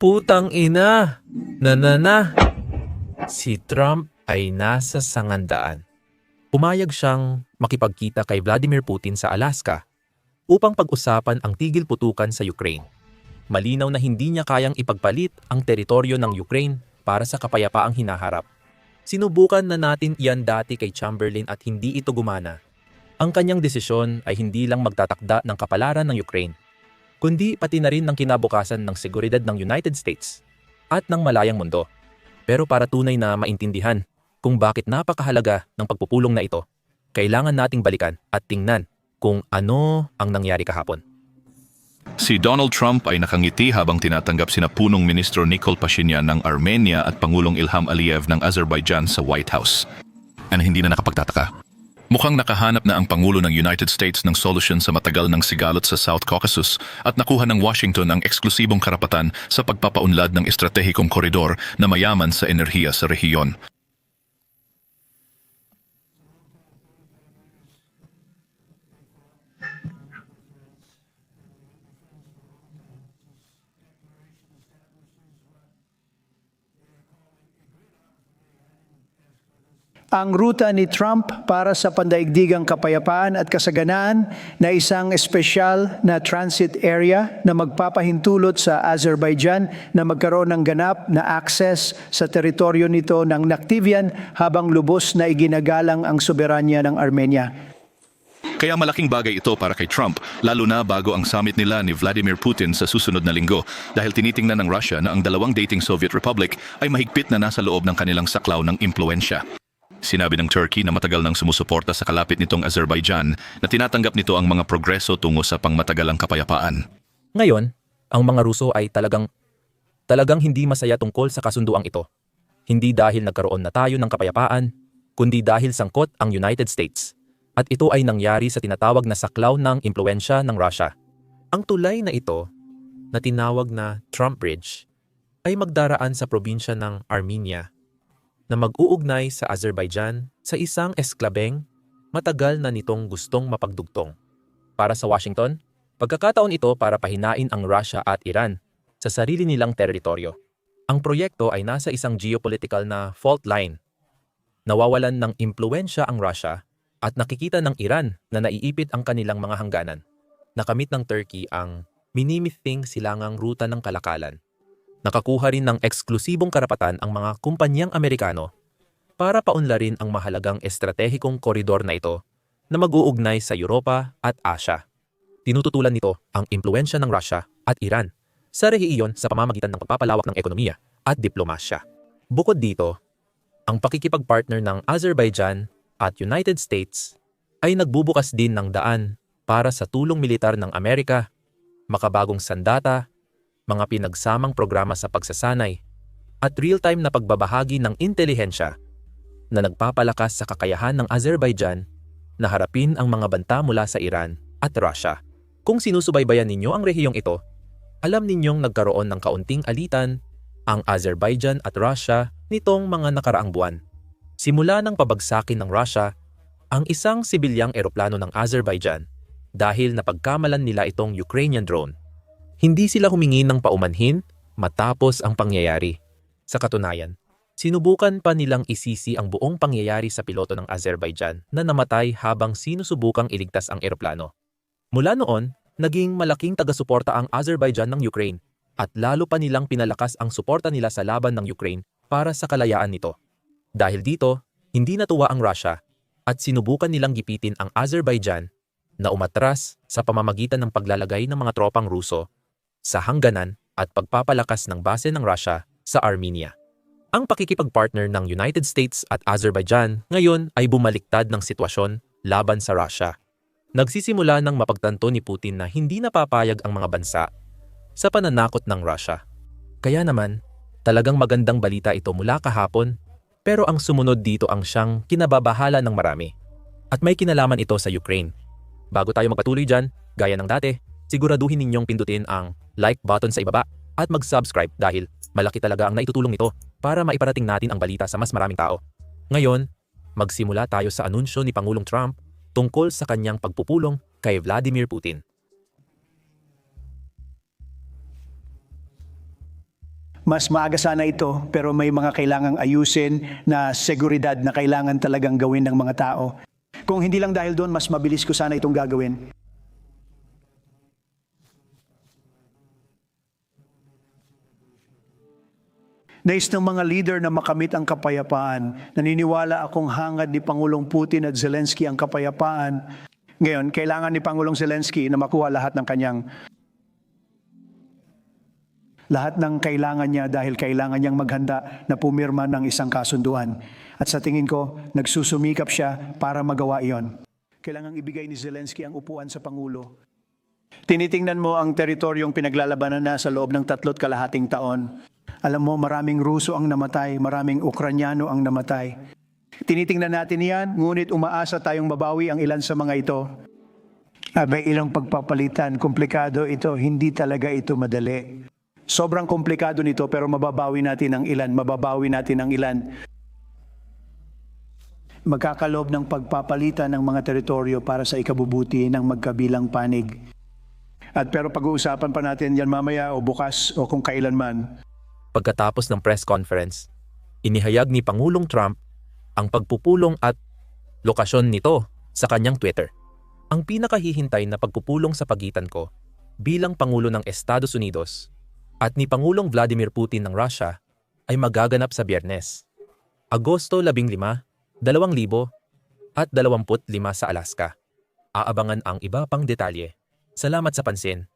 Putang ina! Na na na! Si Trump ay nasa sangandaan. Pumayag siyang makipagkita kay Vladimir Putin sa Alaska upang pag-usapan ang tigil putukan sa Ukraine. Malinaw na hindi niya kayang ipagpalit ang teritoryo ng Ukraine para sa kapayapaang hinaharap. Sinubukan na natin iyan dati kay Chamberlain at hindi ito gumana. Ang kanyang desisyon ay hindi lang magtatakda ng kapalaran ng Ukraine, kundi pati na rin ng kinabukasan ng seguridad ng United States at ng malayang mundo. Pero para tunay na maintindihan kung bakit napakahalaga ng pagpupulong na ito, kailangan nating balikan at tingnan kung ano ang nangyari kahapon. Si Donald Trump ay nakangiti habang tinatanggap sina punong ministro Nikol Pashinyan ng Armenia at Pangulong Ilham Aliyev ng Azerbaijan sa White House. Ano hindi na nakapagtataka? Mukhang nakahanap na ang Pangulo ng United States ng solusyon sa matagal ng sigalot sa South Caucasus at nakuha ng Washington ang eksklusibong karapatan sa pagpapaunlad ng estratehikong koridor na mayaman sa enerhiya sa rehiyon. Ang ruta ni Trump para sa pandaigdigang kapayapaan at kasaganaan na isang espesyal na transit area na magpapahintulot sa Azerbaijan na magkaroon ng ganap na access sa teritoryo nito ng Naktivian habang lubos na iginagalang ang soberanya ng Armenia. Kaya malaking bagay ito para kay Trump, lalo na bago ang summit nila ni Vladimir Putin sa susunod na linggo dahil tinitingnan ng Russia na ang dalawang dating Soviet Republic ay mahigpit na nasa loob ng kanilang saklaw ng impluensya. Sinabi ng Turkey na matagal nang sumusuporta sa kalapit nitong Azerbaijan na tinatanggap nito ang mga progreso tungo sa pangmatagalang kapayapaan. Ngayon, ang mga Ruso ay talagang talagang hindi masaya tungkol sa kasunduang ito. Hindi dahil nagkaroon na tayo ng kapayapaan, kundi dahil sangkot ang United States. At ito ay nangyari sa tinatawag na saklaw ng impluensya ng Russia. Ang tulay na ito, na tinawag na Trump Bridge, ay magdaraan sa probinsya ng Armenia na mag-uugnay sa Azerbaijan sa isang esklabeng matagal na nitong gustong mapagdugtong. Para sa Washington, pagkakataon ito para pahinain ang Russia at Iran sa sarili nilang teritoryo. Ang proyekto ay nasa isang geopolitical na fault line. Nawawalan ng impluensya ang Russia at nakikita ng Iran na naiipit ang kanilang mga hangganan. Nakamit ng Turkey ang minimithing silangang ruta ng kalakalan Nakakuha rin ng eksklusibong karapatan ang mga kumpanyang Amerikano para paunlarin ang mahalagang estratehikong koridor na ito na mag-uugnay sa Europa at Asia. Tinututulan nito ang impluensya ng Russia at Iran sa rehiyon sa pamamagitan ng pagpapalawak ng ekonomiya at diplomasya. Bukod dito, ang pakikipagpartner ng Azerbaijan at United States ay nagbubukas din ng daan para sa tulong militar ng Amerika, makabagong sandata mga pinagsamang programa sa pagsasanay, at real-time na pagbabahagi ng intelihensya na nagpapalakas sa kakayahan ng Azerbaijan na harapin ang mga banta mula sa Iran at Russia. Kung sinusubaybayan ninyo ang rehiyong ito, alam ninyong nagkaroon ng kaunting alitan ang Azerbaijan at Russia nitong mga nakaraang buwan. Simula ng pabagsakin ng Russia ang isang sibilyang eroplano ng Azerbaijan dahil napagkamalan nila itong Ukrainian drone. Hindi sila humingi ng paumanhin matapos ang pangyayari. Sa katunayan, sinubukan pa nilang isisi ang buong pangyayari sa piloto ng Azerbaijan na namatay habang sinusubukang iligtas ang eroplano. Mula noon, naging malaking taga-suporta ang Azerbaijan ng Ukraine at lalo pa nilang pinalakas ang suporta nila sa laban ng Ukraine para sa kalayaan nito. Dahil dito, hindi natuwa ang Russia at sinubukan nilang gipitin ang Azerbaijan na umatras sa pamamagitan ng paglalagay ng mga tropang Ruso sa hangganan at pagpapalakas ng base ng Russia sa Armenia. Ang pakikipagpartner ng United States at Azerbaijan ngayon ay bumaliktad ng sitwasyon laban sa Russia. Nagsisimula ng mapagtanto ni Putin na hindi napapayag ang mga bansa sa pananakot ng Russia. Kaya naman, talagang magandang balita ito mula kahapon pero ang sumunod dito ang siyang kinababahala ng marami. At may kinalaman ito sa Ukraine. Bago tayo magpatuloy dyan, gaya ng dati, siguraduhin ninyong pindutin ang like button sa ibaba at mag-subscribe dahil malaki talaga ang naitutulong nito para maiparating natin ang balita sa mas maraming tao. Ngayon, magsimula tayo sa anunsyo ni Pangulong Trump tungkol sa kanyang pagpupulong kay Vladimir Putin. Mas maaga sana ito, pero may mga kailangang ayusin na seguridad na kailangan talagang gawin ng mga tao. Kung hindi lang dahil doon, mas mabilis ko sana itong gagawin. Nais ng mga leader na makamit ang kapayapaan. Naniniwala akong hangad ni Pangulong Putin at Zelensky ang kapayapaan. Ngayon, kailangan ni Pangulong Zelensky na makuha lahat ng kanyang lahat ng kailangan niya dahil kailangan niyang maghanda na pumirma ng isang kasunduan. At sa tingin ko, nagsusumikap siya para magawa iyon. Kailangang ibigay ni Zelensky ang upuan sa Pangulo. Tinitingnan mo ang teritoryong pinaglalabanan na sa loob ng tatlot kalahating taon. Alam mo, maraming Ruso ang namatay, maraming Ukranyano ang namatay. Tinitingnan natin yan, ngunit umaasa tayong mabawi ang ilan sa mga ito. Abay, ilang pagpapalitan, komplikado ito, hindi talaga ito madali. Sobrang komplikado nito pero mababawi natin ang ilan, mababawi natin ang ilan. Magkakalob ng pagpapalitan ng mga teritoryo para sa ikabubuti ng magkabilang panig. At pero pag-uusapan pa natin yan mamaya o bukas o kung kailanman. Pagkatapos ng press conference, inihayag ni Pangulong Trump ang pagpupulong at lokasyon nito sa kanyang Twitter. Ang pinakahihintay na pagpupulong sa pagitan ko bilang Pangulo ng Estados Unidos at ni Pangulong Vladimir Putin ng Russia ay magaganap sa biyernes, Agosto 15, 2000 at 25 sa Alaska. Aabangan ang iba pang detalye. Salamat sa pansin.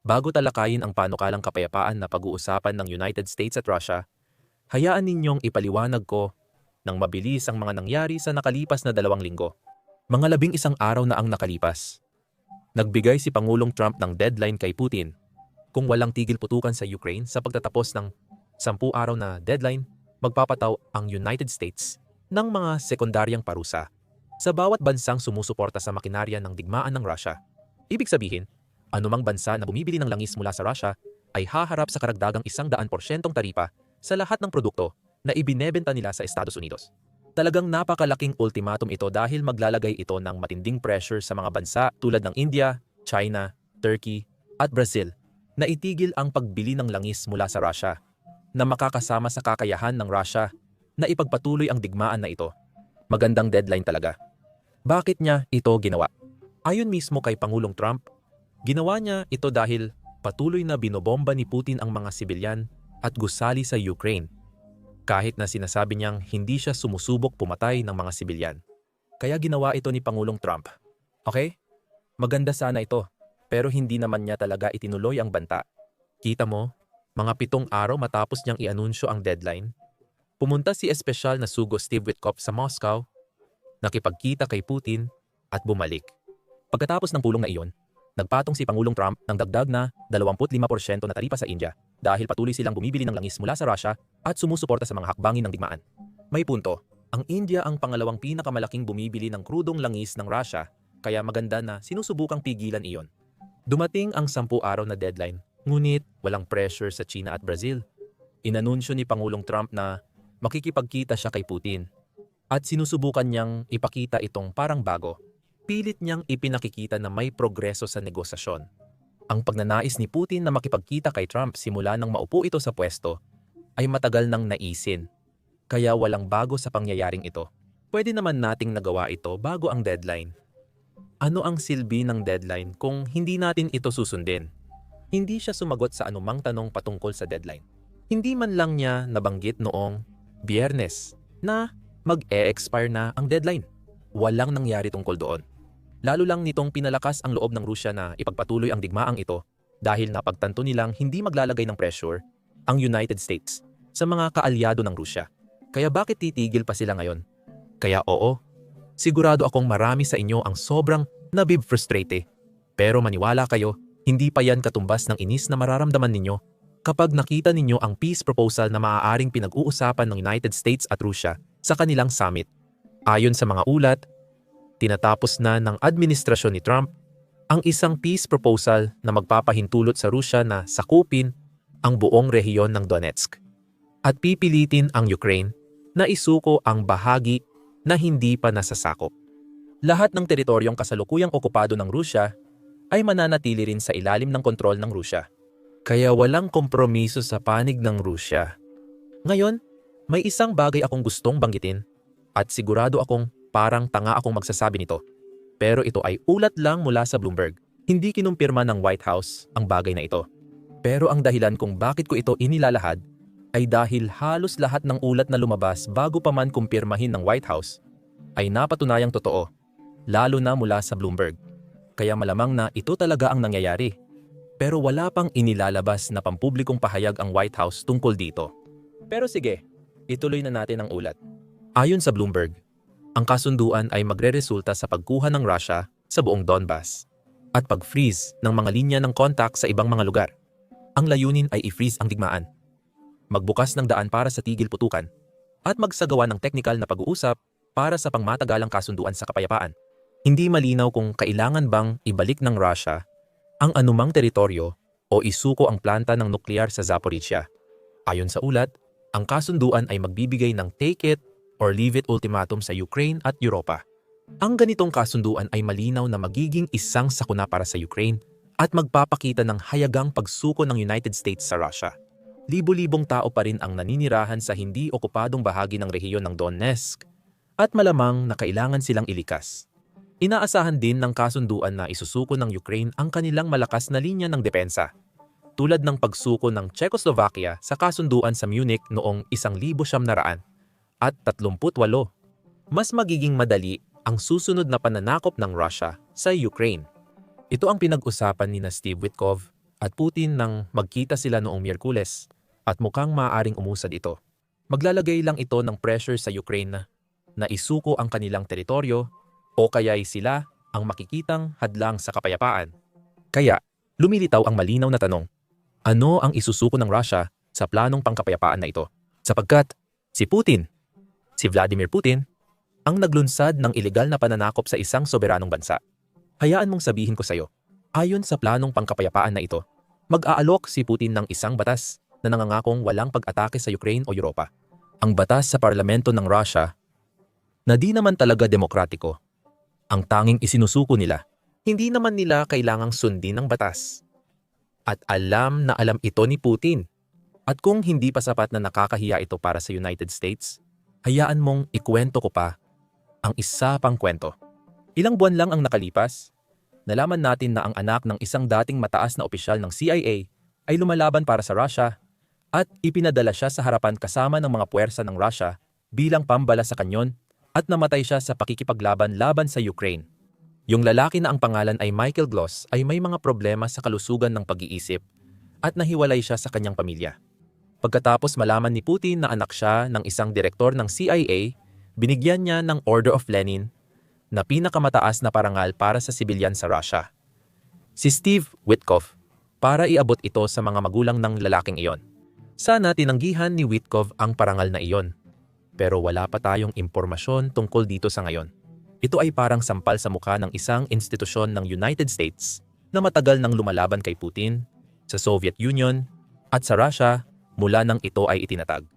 Bago talakayin ang panukalang kapayapaan na pag-uusapan ng United States at Russia, hayaan ninyong ipaliwanag ko ng mabilis ang mga nangyari sa nakalipas na dalawang linggo. Mga labing isang araw na ang nakalipas. Nagbigay si Pangulong Trump ng deadline kay Putin kung walang tigil putukan sa Ukraine sa pagtatapos ng sampu araw na deadline, magpapataw ang United States ng mga sekundaryang parusa sa bawat bansang sumusuporta sa makinarya ng digmaan ng Russia. Ibig sabihin, anumang bansa na bumibili ng langis mula sa Russia ay haharap sa karagdagang isang daan porsyentong taripa sa lahat ng produkto na ibinebenta nila sa Estados Unidos. Talagang napakalaking ultimatum ito dahil maglalagay ito ng matinding pressure sa mga bansa tulad ng India, China, Turkey at Brazil na itigil ang pagbili ng langis mula sa Russia na makakasama sa kakayahan ng Russia na ipagpatuloy ang digmaan na ito. Magandang deadline talaga. Bakit niya ito ginawa? Ayon mismo kay Pangulong Trump, ginawa niya ito dahil patuloy na binobomba ni Putin ang mga sibilyan at gusali sa Ukraine. Kahit na sinasabi niyang hindi siya sumusubok pumatay ng mga sibilyan. Kaya ginawa ito ni Pangulong Trump. Okay? Maganda sana ito pero hindi naman niya talaga itinuloy ang banta. Kita mo, mga pitong araw matapos niyang i-anunsyo ang deadline, pumunta si espesyal na sugo Steve Witkoff sa Moscow, nakipagkita kay Putin at bumalik. Pagkatapos ng pulong na iyon, nagpatong si Pangulong Trump ng dagdag na 25% na taripa sa India dahil patuloy silang bumibili ng langis mula sa Russia at sumusuporta sa mga hakbangin ng digmaan. May punto, ang India ang pangalawang pinakamalaking bumibili ng krudong langis ng Russia kaya maganda na sinusubukang pigilan iyon. Dumating ang sampu araw na deadline, ngunit walang pressure sa China at Brazil. Inanunsyo ni Pangulong Trump na makikipagkita siya kay Putin at sinusubukan niyang ipakita itong parang bago. Pilit niyang ipinakikita na may progreso sa negosasyon. Ang pagnanais ni Putin na makipagkita kay Trump simula nang maupo ito sa pwesto ay matagal nang naisin. Kaya walang bago sa pangyayaring ito. Pwede naman nating nagawa ito bago ang deadline. Ano ang silbi ng deadline kung hindi natin ito susundin? Hindi siya sumagot sa anumang tanong patungkol sa deadline. Hindi man lang niya nabanggit noong biyernes na mag-e-expire na ang deadline. Walang nangyari tungkol doon. Lalo lang nitong pinalakas ang loob ng Rusya na ipagpatuloy ang digmaang ito dahil napagtanto nilang hindi maglalagay ng pressure ang United States sa mga kaalyado ng Rusya. Kaya bakit titigil pa sila ngayon? Kaya oo, sigurado akong marami sa inyo ang sobrang nabib-frustrate. Pero maniwala kayo, hindi pa yan katumbas ng inis na mararamdaman ninyo kapag nakita ninyo ang peace proposal na maaaring pinag-uusapan ng United States at Russia sa kanilang summit. Ayon sa mga ulat, tinatapos na ng administrasyon ni Trump ang isang peace proposal na magpapahintulot sa Rusya na sakupin ang buong rehiyon ng Donetsk at pipilitin ang Ukraine na isuko ang bahagi na hindi pa nasasakop. Lahat ng teritoryong kasalukuyang okupado ng Rusya ay mananatili rin sa ilalim ng kontrol ng Rusya. Kaya walang kompromiso sa panig ng Rusya. Ngayon, may isang bagay akong gustong banggitin at sigurado akong parang tanga akong magsasabi nito. Pero ito ay ulat lang mula sa Bloomberg. Hindi kinumpirma ng White House ang bagay na ito. Pero ang dahilan kung bakit ko ito inilalahad ay dahil halos lahat ng ulat na lumabas bago pa man kumpirmahin ng White House ay napatunayang totoo, lalo na mula sa Bloomberg. Kaya malamang na ito talaga ang nangyayari. Pero wala pang inilalabas na pampublikong pahayag ang White House tungkol dito. Pero sige, ituloy na natin ang ulat. Ayon sa Bloomberg, ang kasunduan ay magreresulta sa pagkuha ng Russia sa buong Donbas at pag-freeze ng mga linya ng kontak sa ibang mga lugar. Ang layunin ay i-freeze ang digmaan, magbukas ng daan para sa tigil putukan, at magsagawa ng teknikal na pag-uusap para sa pangmatagalang kasunduan sa kapayapaan. Hindi malinaw kung kailangan bang ibalik ng Russia ang anumang teritoryo o isuko ang planta ng nuklear sa Zaporizhia. Ayon sa ulat, ang kasunduan ay magbibigay ng take it or leave it ultimatum sa Ukraine at Europa. Ang ganitong kasunduan ay malinaw na magiging isang sakuna para sa Ukraine at magpapakita ng hayagang pagsuko ng United States sa Russia. Libo-libong tao pa rin ang naninirahan sa hindi okupadong bahagi ng rehiyon ng Donetsk at malamang na kailangan silang ilikas. Inaasahan din ng kasunduan na isusuko ng Ukraine ang kanilang malakas na linya ng depensa, tulad ng pagsuko ng Czechoslovakia sa kasunduan sa Munich noong 1900 at 38. Mas magiging madali ang susunod na pananakop ng Russia sa Ukraine. Ito ang pinag-usapan ni na Steve Witkoff at Putin nang magkita sila noong Miyerkules at mukhang maaaring umusad ito. Maglalagay lang ito ng pressure sa Ukraine na isuko ang kanilang teritoryo o kaya'y sila ang makikitang hadlang sa kapayapaan. Kaya, lumilitaw ang malinaw na tanong, ano ang isusuko ng Russia sa planong pangkapayapaan na ito? Sapagkat si Putin, si Vladimir Putin, ang naglunsad ng ilegal na pananakop sa isang soberanong bansa. Hayaan mong sabihin ko sa iyo, ayon sa planong pangkapayapaan na ito, mag-aalok si Putin ng isang batas na nangangakong walang pag-atake sa Ukraine o Europa. Ang batas sa parlamento ng Russia na di naman talaga demokratiko. Ang tanging isinusuko nila, hindi naman nila kailangang sundin ng batas. At alam na alam ito ni Putin. At kung hindi pa sapat na nakakahiya ito para sa United States, hayaan mong ikwento ko pa ang isa pang kwento. Ilang buwan lang ang nakalipas, nalaman natin na ang anak ng isang dating mataas na opisyal ng CIA ay lumalaban para sa Russia at ipinadala siya sa harapan kasama ng mga puwersa ng Russia bilang pambala sa kanyon at namatay siya sa pakikipaglaban laban sa Ukraine. Yung lalaki na ang pangalan ay Michael Gloss ay may mga problema sa kalusugan ng pag-iisip at nahiwalay siya sa kanyang pamilya. Pagkatapos malaman ni Putin na anak siya ng isang direktor ng CIA, binigyan niya ng Order of Lenin na pinakamataas na parangal para sa sibilyan sa Russia. Si Steve Witkoff para iabot ito sa mga magulang ng lalaking iyon. Sana tinanggihan ni Witkoff ang parangal na iyon. Pero wala pa tayong impormasyon tungkol dito sa ngayon. Ito ay parang sampal sa mukha ng isang institusyon ng United States na matagal nang lumalaban kay Putin, sa Soviet Union, at sa Russia mula nang ito ay itinatag.